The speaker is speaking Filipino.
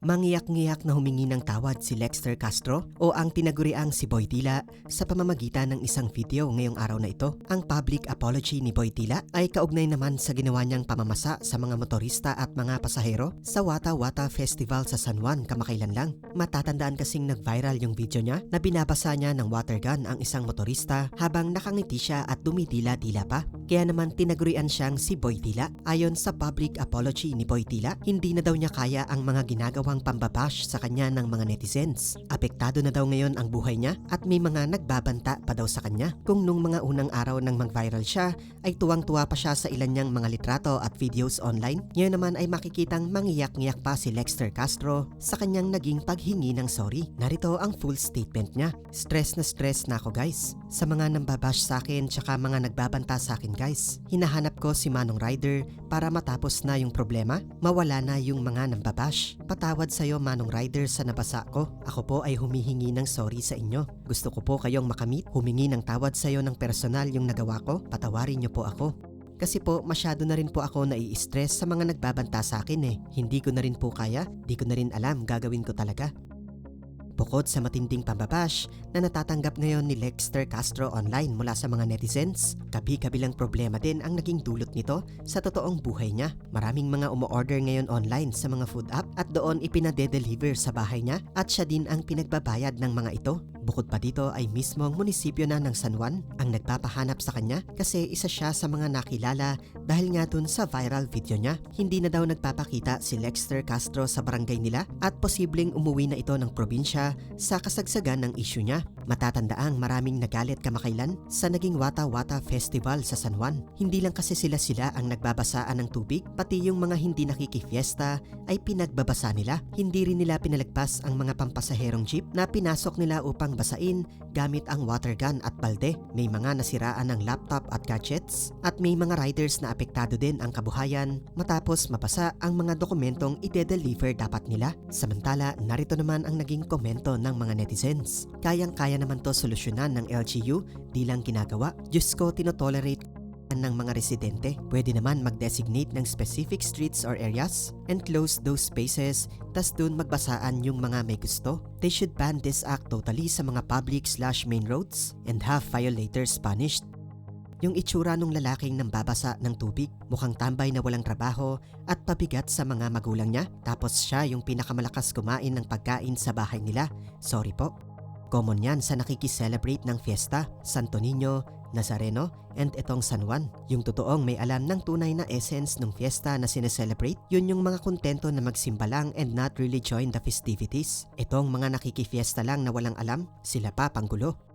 Mangiyak-ngiyak na humingi ng tawad si Lexter Castro o ang tinaguriang si Boy Tila sa pamamagitan ng isang video ngayong araw na ito. Ang public apology ni Boy Tila ay kaugnay naman sa ginawa niyang pamamasa sa mga motorista at mga pasahero sa Wata Wata Festival sa San Juan kamakailan lang. Matatandaan kasing nag-viral yung video niya na binabasa niya ng water gun ang isang motorista habang nakangiti siya at dumidila-dila pa. Kaya naman tinagurian siyang si Boy Tila. Ayon sa public apology ni Boy Tila, hindi na daw niya kaya ang mga ginagawang pambabash sa kanya ng mga netizens. Apektado na daw ngayon ang buhay niya at may mga nagbabanta pa daw sa kanya. Kung nung mga unang araw nang mag-viral siya, ay tuwang-tuwa pa siya sa ilan niyang mga litrato at videos online. Ngayon naman ay makikitang mangiyak-ngiyak pa si Lexter Castro sa kanyang naging paghingi ng sorry. Narito ang full statement niya. Stress na stress na ako guys. Sa mga nambabash sa akin tsaka mga nagbabanta sa akin guys. Hinahanap ko si Manong Rider para matapos na yung problema, mawala na yung mga nambabash. Patawad sa'yo Manong Rider sa nabasa ko. Ako po ay humihingi ng sorry sa inyo. Gusto ko po kayong makamit, humingi ng tawad sa'yo ng personal yung nagawa ko. Patawarin niyo po ako. Kasi po masyado na rin po ako nai-stress sa mga nagbabanta sa akin eh. Hindi ko na rin po kaya, di ko na rin alam gagawin ko talaga. Bukod sa matinding pambabash na natatanggap ngayon ni Lexter Castro online mula sa mga netizens, kabi-kabilang problema din ang naging dulot nito sa totoong buhay niya. Maraming mga umu-order ngayon online sa mga food app at doon ipinade-deliver sa bahay niya at siya din ang pinagbabayad ng mga ito. Bukod pa dito ay mismo ang munisipyo na ng San Juan ang nagpapahanap sa kanya kasi isa siya sa mga nakilala dahil nga dun sa viral video niya. Hindi na daw nagpapakita si Lexter Castro sa barangay nila at posibleng umuwi na ito ng probinsya sa kasagsagan ng issue niya. Matatandaang maraming nagalit kamakailan sa naging Wata Wata Festival sa San Juan. Hindi lang kasi sila-sila ang nagbabasaan ng tubig, pati yung mga hindi nakikifiesta ay pinagbabasa nila. Hindi rin nila pinalagpas ang mga pampasaherong jeep na pinasok nila upang basain gamit ang water gun at balde. May mga nasiraan ng laptop at gadgets at may mga riders na apektado din ang kabuhayan matapos mapasa ang mga dokumentong ide-deliver dapat nila. Samantala, narito naman ang naging komento ng mga netizens. Kayang-kaya naman to solusyonan ng LGU, di lang ginagawa. Diyos ko, tinotolerate ng mga residente. Pwede naman mag-designate ng specific streets or areas and close those spaces tas dun magbasaan yung mga may gusto. They should ban this act totally sa mga public slash main roads and have violators punished. Yung itsura nung lalaking nambabasa ng tubig, mukhang tambay na walang trabaho at pabigat sa mga magulang niya. Tapos siya yung pinakamalakas kumain ng pagkain sa bahay nila. Sorry po. Common yan sa nakikiselebrate ng fiesta, Santo Niño, Nazareno, and itong San Juan. Yung totoong may alam ng tunay na essence ng fiesta na sineselebrate, yun yung mga kontento na magsimba lang and not really join the festivities. Itong mga nakikifiesta lang na walang alam, sila pa panggulo.